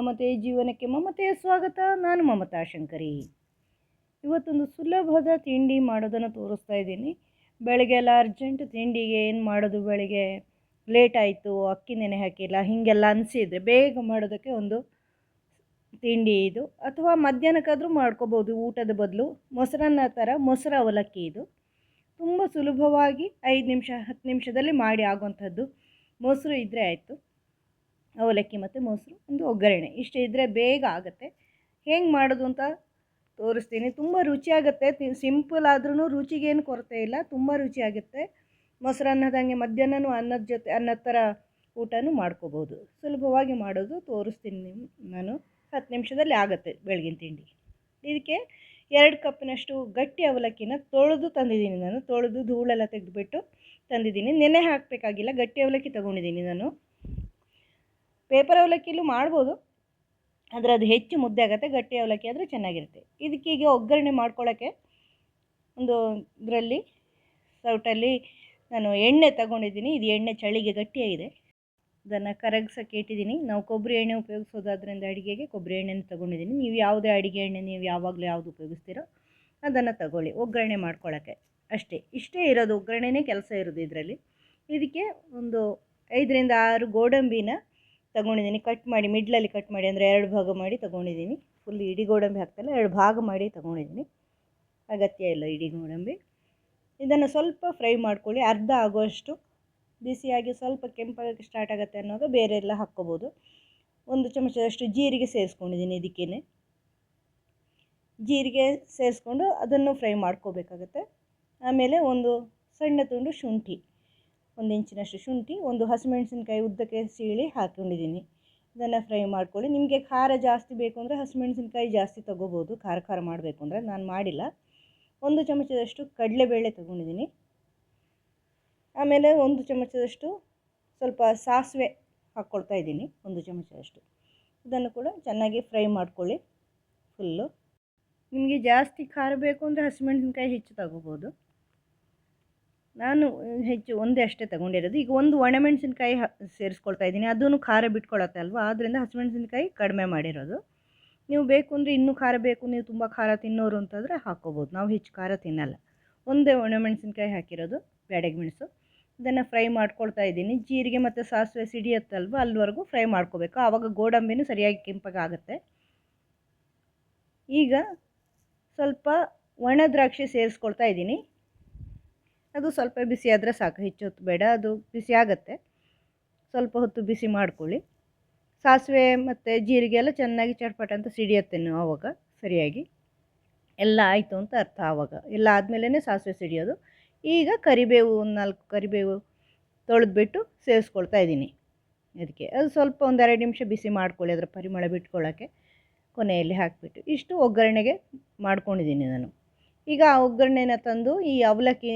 ಮಮತೆ ಜೀವನಕ್ಕೆ ಮಮತೆಯ ಸ್ವಾಗತ. ನಾನು ಮಮತಾ ಶಂಕರಿ. ಇವತ್ತೊಂದು ಸುಲಭದ ತಿಂಡಿ ಮಾಡೋದನ್ನು ತೋರಿಸ್ತಾ ಇದ್ದೀನಿ. ಬೆಳಗ್ಗೆ ಎಲ್ಲ ಅರ್ಜೆಂಟ್ ತಿಂಡಿಗೆ ಏನು ಮಾಡೋದು ಬೆಳಗ್ಗೆ? ಲೇಟ್ ಆಯಿತು, ಅಕ್ಕಿ ನೆನೆ ಹಾಕಿಲ್ಲ, ಹೀಗೆಲ್ಲ ಅನಿಸಿದರೆ ಬೇಗ ಮಾಡೋದಕ್ಕೆ ಒಂದು ತಿಂಡಿ ಇದು. ಅಥವಾ ಮಧ್ಯಾಹ್ನಕ್ಕಾದರೂ ಮಾಡ್ಕೋಬೋದು, ಊಟದ ಬದಲು. ಮೊಸರನ್ನ ಥರ ಮೊಸರು ಅವಲಕ್ಕಿ ಇದು. ತುಂಬ ಸುಲಭವಾಗಿ ಐದು ನಿಮಿಷ, ಹತ್ತು ನಿಮಿಷದಲ್ಲಿ ಮಾಡಿ ಆಗುವಂಥದ್ದು. ಮೊಸರು ಇದ್ದರೆ ಆಯಿತು. ಅವಲಕ್ಕಿ ಮತ್ತು ಮೊಸರು, ಒಂದು ಒಗ್ಗರಣೆ. ಇಷ್ಟು ಇದ್ದರೆ ಬೇಗ ಆಗುತ್ತೆ. ಹೆಂಗೆ ಮಾಡೋದು ಅಂತ ತೋರಿಸ್ತೀನಿ. ತುಂಬ ರುಚಿಯಾಗುತ್ತೆ. ಸಿಂಪಲ್ ಆದ್ರೂ ರುಚಿಗೇನು ಕೊರತೆ ಇಲ್ಲ. ತುಂಬ ರುಚಿಯಾಗುತ್ತೆ. ಮೊಸರನ್ನದಂಗೆ ಮಧ್ಯಾಹ್ನನೂ ಅನ್ನದ ಜೊತೆ, ಅನ್ನದ ಥರ ಊಟನೂ ಮಾಡ್ಕೋಬೋದು. ಸುಲಭವಾಗಿ ಮಾಡೋದು ತೋರಿಸ್ತೀನಿ ನಾನು. ಹತ್ತು ನಿಮಿಷದಲ್ಲಿ ಆಗುತ್ತೆ ಬೆಳಗಿನ ತಿಂಡಿ. ಇದಕ್ಕೆ ಎರಡು ಕಪ್ಪಿನಷ್ಟು ಗಟ್ಟಿ ಅವಲಕ್ಕಿನ ತೊಳೆದು ತಂದಿದ್ದೀನಿ ನಾನು. ತೊಳೆದು ಧೂಳೆಲ್ಲ ತೆಗೆದುಬಿಟ್ಟು ತಂದಿದ್ದೀನಿ. ನೆನೆ ಹಾಕಬೇಕಾಗಿಲ್ಲ. ಗಟ್ಟಿ ಅವಲಕ್ಕಿ ತೊಗೊಂಡಿದ್ದೀನಿ ನಾನು. ಪೇಪರ್ ಅವಲಕ್ಕಿಲೂ ಮಾಡ್ಬೋದು, ಆದರೆ ಅದು ಹೆಚ್ಚು ಮುದ್ದೆ ಆಗುತ್ತೆ, ಗಟ್ಟಿ ಅವಲಕ್ಕಿ ಆದರೆ ಚೆನ್ನಾಗಿರುತ್ತೆ. ಇದಕ್ಕೀಗ ಒಗ್ಗರಣೆ ಮಾಡ್ಕೊಳ್ಳೋಕ್ಕೆ ಒಂದು ಇದರಲ್ಲಿ ಸೌಟಲ್ಲಿ ನಾನು ಎಣ್ಣೆ ತಗೊಂಡಿದ್ದೀನಿ, ಇದು ಎಣ್ಣೆ ಚಳಿಗೆ ಗಟ್ಟಿಯಾಗಿದೆ. ಅದನ್ನು ಕರಗಿಸೋಕ್ಕೆ ಇಟ್ಟಿದ್ದೀನಿ. ನಾವು ಕೊಬ್ಬರಿ ಎಣ್ಣೆ ಉಪಯೋಗಿಸೋದಾದ್ರಿಂದ ಅಡುಗೆಗೆ ಕೊಬ್ಬರಿ ಎಣ್ಣೆನ ತೊಗೊಂಡಿದ್ದೀನಿ. ನೀವು ಯಾವುದೇ ಅಡುಗೆ ಎಣ್ಣೆ ನೀವು ಯಾವಾಗಲೂ ಯಾವುದು ಉಪಯೋಗಿಸ್ತೀರೋ ಅದನ್ನು ತಗೊಳ್ಳಿ, ಒಗ್ಗರಣೆ ಮಾಡ್ಕೊಳ್ಳೋಕ್ಕೆ ಅಷ್ಟೇ, ಇಷ್ಟೇ ಇರೋದು ಒಗ್ಗರಣೆನೇ ಕೆಲಸ ಇರೋದು ಇದರಲ್ಲಿ. ಇದಕ್ಕೆ ಒಂದು ಐದರಿಂದ ಆರು ಗೋಡಂಬಿನ ತಗೊಂಡಿದ್ದೀನಿ. ಕಟ್ ಮಾಡಿ ಮಿಡ್ಲಲ್ಲಿ ಕಟ್ ಮಾಡಿ ಅಂದರೆ ಎರಡು ಭಾಗ ಮಾಡಿ ತಗೊಂಡಿದ್ದೀನಿ. ಫುಲ್ ಇಡೀ ಗೋಡಂಬಿ ಹಾಕ್ತಲ್ಲ, ಎರಡು ಭಾಗ ಮಾಡಿ ತಗೊಂಡಿದ್ದೀನಿ. ಅಗತ್ಯ ಇಲ್ಲ ಇಡೀ ಗೋಡಂಬಿ. ಇದನ್ನು ಸ್ವಲ್ಪ ಫ್ರೈ ಮಾಡ್ಕೊಳ್ಳಿ. ಅರ್ಧ ಆಗುವಷ್ಟು ಬಿಸಿಯಾಗಿ ಸ್ವಲ್ಪ ಕೆಂಪಾಗಕ್ಕೆ ಸ್ಟಾರ್ಟ್ ಆಗುತ್ತೆ ಅನ್ನೋದು ಬೇರೆ ಎಲ್ಲ ಹಾಕ್ಕೋಬೋದು. ಒಂದು ಚಮಚದಷ್ಟು ಜೀರಿಗೆ ಸೇರಿಸ್ಕೊಂಡಿದ್ದೀನಿ ಇದಕ್ಕೇ ಜೀರಿಗೆ ಸೇರಿಸ್ಕೊಂಡು ಅದನ್ನು ಫ್ರೈ ಮಾಡ್ಕೋಬೇಕಾಗತ್ತೆ. ಆಮೇಲೆ ಒಂದು ಸಣ್ಣ ತುಂಡು ಶುಂಠಿ. ಒಂದು ಇಂಚಿನಷ್ಟು ಶುಂಠಿ ಒಂದು ಹಸಿಮೆಣಸಿನ್ಕಾಯಿ ಉದ್ದಕ್ಕೆ ಸೀಳಿ ಹಾಕ್ಕೊಂಡಿದ್ದೀನಿ. ಇದನ್ನು ಫ್ರೈ ಮಾಡ್ಕೊಳ್ಳಿ. ನಿಮಗೆ ಖಾರ ಜಾಸ್ತಿ ಬೇಕು ಅಂದರೆ ಹಸಿಮೆಣಸಿನ್ಕಾಯಿ ಜಾಸ್ತಿ ತೊಗೋಬೋದು. ಖಾರ ಖಾರ ಮಾಡಬೇಕು ಅಂದರೆ ನಾನು ಮಾಡಿಲ್ಲ. ಒಂದು ಚಮಚದಷ್ಟು ಕಡಲೆಬೇಳೆ ತೊಗೊಂಡಿದ್ದೀನಿ. ಆಮೇಲೆ ಒಂದು ಚಮಚದಷ್ಟು ಸ್ವಲ್ಪ ಸಾಸಿವೆ ಹಾಕ್ಕೊಳ್ತಾ ಇದ್ದೀನಿ. ಒಂದು ಚಮಚದಷ್ಟು. ಇದನ್ನು ಕೂಡ ಚೆನ್ನಾಗಿ ಫ್ರೈ ಮಾಡ್ಕೊಳ್ಳಿ. ಫುಲ್ಲು ನಿಮಗೆ ಜಾಸ್ತಿ ಖಾರ ಬೇಕು ಅಂದರೆ ಹಸಿಮೆಣಸಿನ್ಕಾಯಿ ಹೆಚ್ಚು ತಗೋಬೋದು. ನಾನು ಹೆಚ್ಚು ಒಂದೇ ಅಷ್ಟೇ ತಗೊಂಡಿರೋದು. ಈಗ ಒಂದು ಒಣಮೆಣಸಿನ್ಕಾಯಿ ಹ, ಸೇರಿಸ್ಕೊಳ್ತಾ ಇದ್ದೀನಿ. ಅದೂ ಖಾರ ಬಿಟ್ಕೊಳತ್ತೆ ಅಲ್ವಾ? ಆದ್ದರಿಂದ ಹಸಿಮೆಣಸಿನ್ಕಾಯಿ ಕಡಿಮೆ ಮಾಡಿರೋದು. ನೀವು ಬೇಕು ಅಂದರೆ ಇನ್ನೂ ಖಾರ ಬೇಕು. ನೀವು ತುಂಬ ಖಾರ ತಿನ್ನೋರು ಅಂತಂದರೆ ಹಾಕ್ಕೋಬೋದು ನಾವು ಹೆಚ್ಚು ಖಾರ ತಿನ್ನಲ್ಲ. ಒಂದೇ ಒಣಮೆಣಸಿನ್ಕಾಯಿ ಹಾಕಿರೋದು, ಬ್ಯಾಡಗೆ ಮೆಣಸು. ಇದನ್ನು ಫ್ರೈ ಮಾಡ್ಕೊಳ್ತಾ ಇದ್ದೀನಿ. ಜೀರಿಗೆ ಮತ್ತು ಸಾಸಿವೆ ಸಿಡಿಯತ್ತಲ್ವ? ಅಲ್ಲಿವರೆಗೂ ಫ್ರೈ ಮಾಡ್ಕೋಬೇಕು. ಆವಾಗ ಗೋಡಂಬಿನೂ ಸರಿಯಾಗಿ ಕೆಂಪಗಾಗುತ್ತೆ ಈಗ ಸ್ವಲ್ಪ ಒಣ ದ್ರಾಕ್ಷಿ ಸೇರಿಸ್ಕೊಳ್ತಾ ಇದ್ದೀನಿ. ಅದು ಸ್ವಲ್ಪ ಬಿಸಿ ಆದರೆ ಸಾಕು, ಹೆಚ್ಚು ಹೊತ್ತು ಬೇಡ, ಅದು ಬಿಸಿ ಆಗುತ್ತೆ. ಸ್ವಲ್ಪ ಹೊತ್ತು ಬಿಸಿ ಮಾಡ್ಕೊಳ್ಳಿ. ಸಾಸಿವೆ ಮತ್ತು ಜೀರಿಗೆ ಎಲ್ಲ ಚೆನ್ನಾಗಿ ಚಟ್ಪಟ ಅಂತ ಸಿಡಿಯತ್ತೆ ಆವಾಗ ಸರಿಯಾಗಿ. ಎಲ್ಲ ಆಯಿತು ಅಂತ ಅರ್ಥ ಆವಾಗ ಎಲ್ಲ ಆದಮೇಲೆ ಸಾಸಿವೆ ಸಿಡಿಯೋದು. ಈಗ ಕರಿಬೇವು, ಒಂದು ನಾಲ್ಕು ಕರಿಬೇವು ತೊಳೆದ್ಬಿಟ್ಟು ಸೇವಿಸ್ಕೊಳ್ತಾ ಇದ್ದೀನಿ. ಅದಕ್ಕೆ ಅದು ಸ್ವಲ್ಪ ಒಂದೆರಡು ನಿಮಿಷ ಬಿಸಿ ಮಾಡ್ಕೊಳ್ಳಿ, ಅದರ ಪರಿಮಳ ಬಿಟ್ಕೊಳ್ಳೋಕ್ಕೆ ಕೊನೆಯಲ್ಲಿ ಹಾಕಿಬಿಟ್ಟು. ಇಷ್ಟು ಒಗ್ಗರಣೆಗೆ ಮಾಡ್ಕೊಂಡಿದ್ದೀನಿ ನಾನು. ಈಗ ಆ ಒಗ್ಗರಣೆನ ತಂದು ಈ ಅವಲಕ್ಕಿ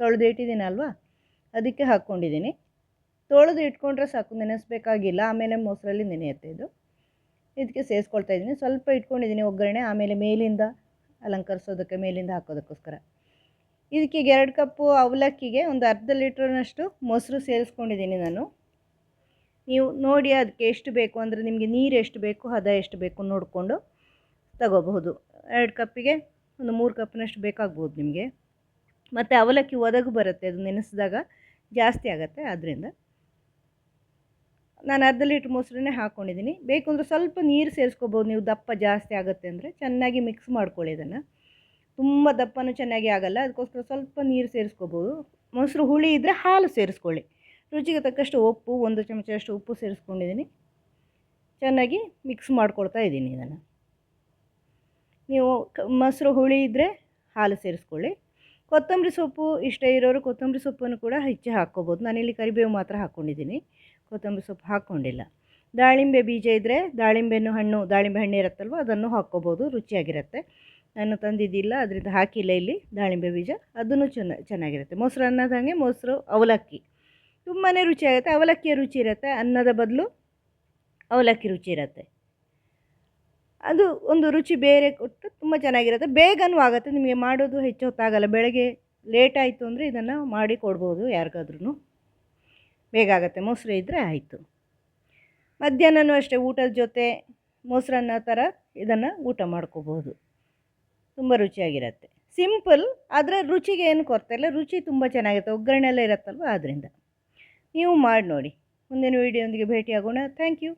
ತೊಳೆದು ಇಟ್ಟಿದ್ದೀನಲ್ವಾ ಅದಕ್ಕೆ ಹಾಕ್ಕೊಂಡಿದ್ದೀನಿ. ತೊಳೆದು ಇಟ್ಕೊಂಡ್ರೆ ಸಾಕು, ನೆನೆಸ್ಬೇಕಾಗಿಲ್ಲ. ಆಮೇಲೆ ಮೊಸರಲ್ಲಿ ನೆನೆಯುತ್ತೆ ಇದು. ಇದಕ್ಕೆ ಸೇರಿಸ್ಕೊಳ್ತಾ ಇದ್ದೀನಿ. ಸ್ವಲ್ಪ ಇಟ್ಕೊಂಡಿದ್ದೀನಿ ಒಗ್ಗರಣೆ, ಆಮೇಲೆ ಮೇಲಿಂದ ಅಲಂಕರಿಸೋದಕ್ಕೆ, ಮೇಲಿಂದ ಹಾಕೋದಕ್ಕೋಸ್ಕರ. ಇದಕ್ಕೆ ಎರಡು ಕಪ್ಪು ಅವಲಕ್ಕಿಗೆ ಒಂದು ಅರ್ಧ ಲೀಟ್ರನಷ್ಟು ಮೊಸರು ಸೇರಿಸ್ಕೊಂಡಿದ್ದೀನಿ ನಾನು. ನೀವು ನೋಡಿ ಅದಕ್ಕೆ ಎಷ್ಟು ಬೇಕು, ಅಂದರೆ ನಿಮಗೆ ನೀರು ಎಷ್ಟು ಬೇಕು, ಹದ ಎಷ್ಟು ಬೇಕು ನೋಡಿಕೊಂಡು ತಗೋಬಹುದು. ಎರಡು ಕಪ್ಪಿಗೆ ಒಂದು ಮೂರು ಕಪ್ನಷ್ಟು ಬೇಕಾಗ್ಬೋದು ನಿಮಗೆ. ಮತ್ತು ಅವಲಕ್ಕಿ ಒದಗು ಬರುತ್ತೆ, ಅದು ನೆನೆಸಿದಾಗ ಜಾಸ್ತಿ ಆಗುತ್ತೆ ಆದ್ದರಿಂದ ನಾನು ಅರ್ಧ ಲೀಟ್ರ್ ಮೊಸರನ್ನೇ ಹಾಕ್ಕೊಂಡಿದ್ದೀನಿ ಬೇಕು ಅಂದರೆ ಸ್ವಲ್ಪ ನೀರು ಸೇರಿಸ್ಕೋಬೋದು. ನೀವು ದಪ್ಪ ಜಾಸ್ತಿ ಆಗುತ್ತೆ ಅಂದರೆ ಚೆನ್ನಾಗಿ ಮಿಕ್ಸ್ ಮಾಡ್ಕೊಳ್ಳಿ ಇದನ್ನು. ತುಂಬ ದಪ್ಪನೂ ಚೆನ್ನಾಗಿ ಆಗಲ್ಲ. ಅದಕ್ಕೋಸ್ಕರ ಸ್ವಲ್ಪ ನೀರು ಸೇರಿಸ್ಕೋಬೋದು. ಮೊಸರು ಹುಳಿ ಇದ್ದರೆ ಹಾಲು ಸೇರಿಸ್ಕೊಳ್ಳಿ. ರುಚಿಗೆ ತಕ್ಕಷ್ಟು ಉಪ್ಪು, ಒಂದು ಚಮಚದಷ್ಟು ಉಪ್ಪು ಸೇರಿಸ್ಕೊಂಡಿದ್ದೀನಿ. ಚೆನ್ನಾಗಿ ಮಿಕ್ಸ್ ಮಾಡ್ಕೊಳ್ತಾ ಇದ್ದೀನಿ ಇದನ್ನು. ನೀವು ಮೊಸರು ಹುಳಿ ಇದ್ದರೆ ಹಾಲು ಸೇರಿಸ್ಕೊಳ್ಳಿ. ಕೊತ್ತಂಬರಿ ಸೊಪ್ಪು ಇಷ್ಟ ಇರೋರು ಕೊತ್ತಂಬರಿ ಸೊಪ್ಪನ್ನು ಕೂಡ ಹೆಚ್ಚು ಹಾಕ್ಕೋಬೋದು. ನಾನಿಲ್ಲಿ ಕರಿಬೇವು ಮಾತ್ರ ಹಾಕ್ಕೊಂಡಿದ್ದೀನಿ. ಕೊತ್ತಂಬರಿ ಸೊಪ್ಪು ಹಾಕ್ಕೊಂಡಿಲ್ಲ. ದಾಳಿಂಬೆ ಬೀಜ ಇದ್ದರೆ ದಾಳಿಂಬೆನೂ ಹಣ್ಣು, ದಾಳಿಂಬೆ ಹಣ್ಣು ಇರುತ್ತಲ್ವ, ಅದನ್ನು ಹಾಕ್ಕೋಬೋದು. ರುಚಿಯಾಗಿರುತ್ತೆ. ನಾನು ತಂದಿದ್ದಿಲ್ಲ, ಅದರಿಂದ ಹಾಕಿಲ್ಲ ಇಲ್ಲಿ ದಾಳಿಂಬೆ ಬೀಜ. ಅದನ್ನು ಚೆನ್ನ, ಚೆನ್ನಾಗಿರುತ್ತೆ. ಮೊಸರು ಹಾಗೆ ಮೊಸರು, ಅವಲಕ್ಕಿ. ತುಂಬಾ ರುಚಿಯಾಗುತ್ತೆ. ಅವಲಕ್ಕಿಯ ರುಚಿ ಇರುತ್ತೆ. ಅನ್ನದ ಬದಲು ಅವಲಕ್ಕಿ ರುಚಿ ಇರುತ್ತೆ. ಅದು ಒಂದು ರುಚಿ ಬೇರೆ ಕೊಟ್ಟು ತುಂಬ ಚೆನ್ನಾಗಿರುತ್ತೆ. ಬೇಗನೂ ಆಗುತ್ತೆ. ನಿಮಗೆ ಮಾಡೋದು ಹೆಚ್ಚು ಹೊತ್ತಾಗಲ್ಲ. ಬೆಳಗ್ಗೆ ಲೇಟ್ ಆಯಿತು ಅಂದರೆ ಇದನ್ನು ಮಾಡಿ ಕೊಡ್ಬೋದು ಯಾರಿಗಾದ್ರೂ ಬೇಗ ಆಗುತ್ತೆ. ಮೊಸರು ಇದ್ದರೆ ಆಯಿತು. ಮಧ್ಯಾಹ್ನನೂ ಅಷ್ಟೇ ಊಟದ ಜೊತೆ ಮೊಸರನ್ನ ಥರ ಇದನ್ನು ಊಟ ಮಾಡ್ಕೋಬೋದು. ತುಂಬ ರುಚಿಯಾಗಿರುತ್ತೆ. ಸಿಂಪಲ್ ಆದರೆ ರುಚಿಗೆ ಏನು ಕೊರತೆ ಇಲ್ಲ. ರುಚಿ ತುಂಬ ಚೆನ್ನಾಗಿರುತ್ತೆ. ಒಗ್ಗರಣೆ ಎಲ್ಲ ಇರುತ್ತಲ್ವ? ಆದ್ದರಿಂದ ನೀವು ಮಾಡಿ ನೋಡಿ. ಮುಂದಿನ ವೀಡಿಯೊಂದಿಗೆ ಭೇಟಿಯಾಗೋಣ. Thank you